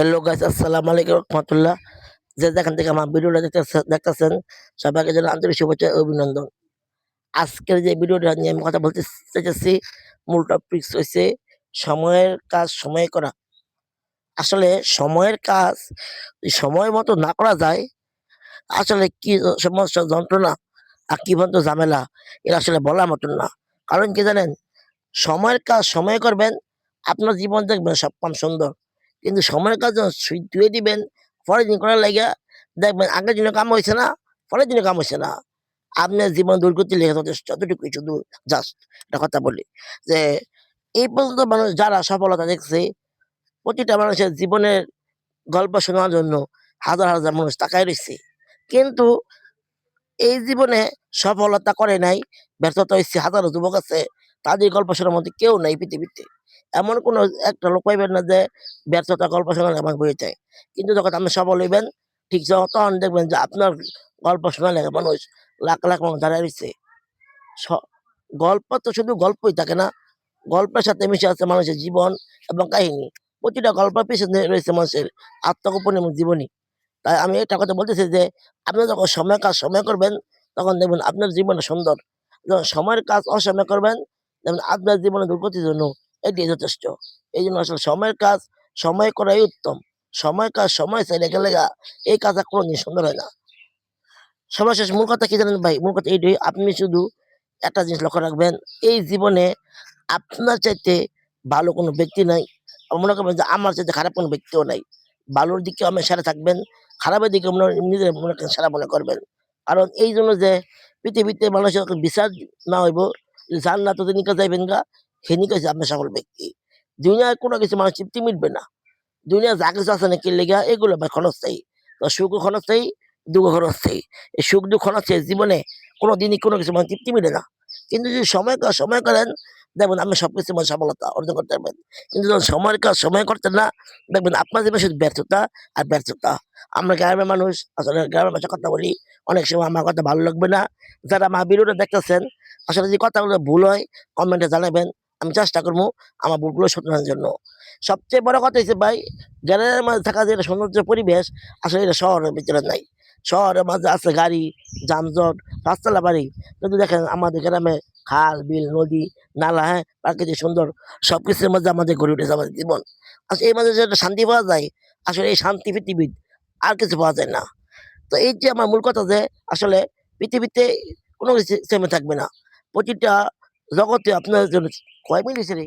Hello guys আসসালামু আলাইকুম রহমতুল্লাহ যে যেখান থেকে আমার ভিডিওটা দেখতেছে- দেখতেছেন সবাইকে যেন আন্তরিক শুভেচ্ছা অভিনন্দন আজকের যে ভিডিওটা নিয়ে আমি কথা বলতে চাইতেছি মূল টপিক হচ্ছে সময়ের কাজ সময়ে করা আসলে সময়ের কাজ সময় মতো না করা যায় আসলে কি সমস্যা যন্ত্রণা আর কি বলতো ঝামেলা এটা আসলে বলার মতন না কারণ কি জানেন সময়ের কাজ সময়ে করবেন আপনার জীবন দেখবেন সব কাম সুন্দর কিন্তু সময়ের কাজ ধুয়ে দিবেন, পরের দিন করার লাগে দেখবেন আগের দিনে কাম হয়েছে না, পরের দিনে কাম হয়েছে না। আপনার জীবন দুর্গতি লেগে যথেষ্ট যতটুকুই শুধু জাস্ট একটা কথা বলি, যে এই পর্যন্ত মানুষ যারা সফলতা দেখছে, প্রতিটা মানুষের জীবনের গল্প শোনার জন্য হাজার হাজার মানুষ তাকায় রয়েছে। কিন্তু এই জীবনে সফলতা করে নাই, ব্যর্থতা হয়েছে হাজারো যুবক আছে, তাদের গল্প শোনার মধ্যে কেউ নাই পৃথিবীতে। এমন কোন একটা লোক পাইবেন না যে ব্যর্থতা, গল্প শোনালে আমার বই চাই কিন্তু যখন আপনি সফল হইবেন, ঠিক তখন দেখবেন যে আপনার গল্প শোনালে মানুষ লাখ লাখ মানুষ দাঁড়ায় রয়েছে গল্প তো শুধু গল্পই থাকে না, গল্পের সাথে মিশে আছে মানুষের জীবন এবং কাহিনী। প্রতিটা গল্পের পিছনে রয়েছে মানুষের আত্মগোপন এবং জীবনী। তাই আমি একটা কথা বলতেছি যে, আপনি যখন সময় কাজ সময় করবেন, তখন দেখবেন আপনার জীবনটা সুন্দর। যখন সময়ের কাজ অসময় করবেন, দেখবেন আপনার জীবনে দুর্গতির জন্য এটি যথেষ্ট। এই জন্য আসলে সময়ের কাজ সময় করাই উত্তম। সময় কাজ সময় চাইলে গেলে গা, এই কাজ আর কোনোদিন সুন্দর হয় না। সর্বশেষ মূল কথা কি জানেন ভাই? মূল কথা এইটাই আপনি শুধু একটা জিনিস লক্ষ্য রাখবেন এই জীবনে আপনার চাইতে ভালো কোনো ব্যক্তি নাই। মনে করবেন যে আমার চাইতে খারাপ কোনো ব্যক্তিও নাই। ভালোর দিকে আমি সেরা থাকবেন খারাপের দিকে নিজের মনে সেরা মনে করবেন। কারণ এই জন্য যে পৃথিবীতে মানুষের বিচার না হইব না তো নিকে যাইবেন গা সেনি কাছে আপনি সফল ব্যক্তি। দুনিয়ায় কোনো কিছু মানুষ তৃপ্তি মিটবে না। দুনিয়া যা কিছু আছে নাকি লেগা, এগুলো ভাই ক্ষণস্থায়ী। তো সুখ ক্ষণস্থায়ী, দুঃখ ক্ষণস্থায়ী। এই সুখ দুঃখ ক্ষণস্থায়ী জীবনে কোনো দিনই কোনো কিছু মানে তৃপ্তি মিলে না। কিন্তু যদি সময় কাজ সময় করেন দেখবেন আপনি সবকিছু মানে সফলতা অর্জন করতে পারবেন। কিন্তু যখন সময়ের কাজ সময় করতেন না, দেখবেন আপনার জীবনে শুধু ব্যর্থতা আর ব্যর্থতা। আমরা গ্রামের মানুষ, আসলে গ্রামের ভাষা কথা বলি, অনেক সময় আমার কথা ভালো লাগবে না। যারা আমার ভিডিওটা দেখতেছেন, আসলে যে কথাগুলো ভুল হয় কমেন্টে জানাবেন। আমি চেষ্টা করব আমার ভুলগুলো শোধরানোর জন্য। সবচেয়ে বড় কথা হচ্ছে ভাই গ্রামের মাঝে থাকা যে সৌন্দর্য পরিবেশ, আসলে এটা শহরের ভিতরে নাই। শহরের মাঝে আছে গাড়ি, যানজট, রাস্তালা বাড়ি। কিন্তু দেখেন আমাদের গ্রামে খাল, বিল, নদী, নালা হ্যাঁ প্রাকৃতিক সুন্দর সব কিছুর মধ্যে আমাদের গড়ে উঠেছে আমাদের জীবন। আসলে এই মাঝে যে একটা শান্তি পাওয়া যায়, আসলে এই শান্তি পৃথিবীর আর কিছু পাওয়া যায় না। তো এই যে আমার মূল কথা যে, আসলে পৃথিবীতে কোনো কিছু থাকবে না। প্রতিটা জগতে আপনার জন্য কয় মিনিট রে?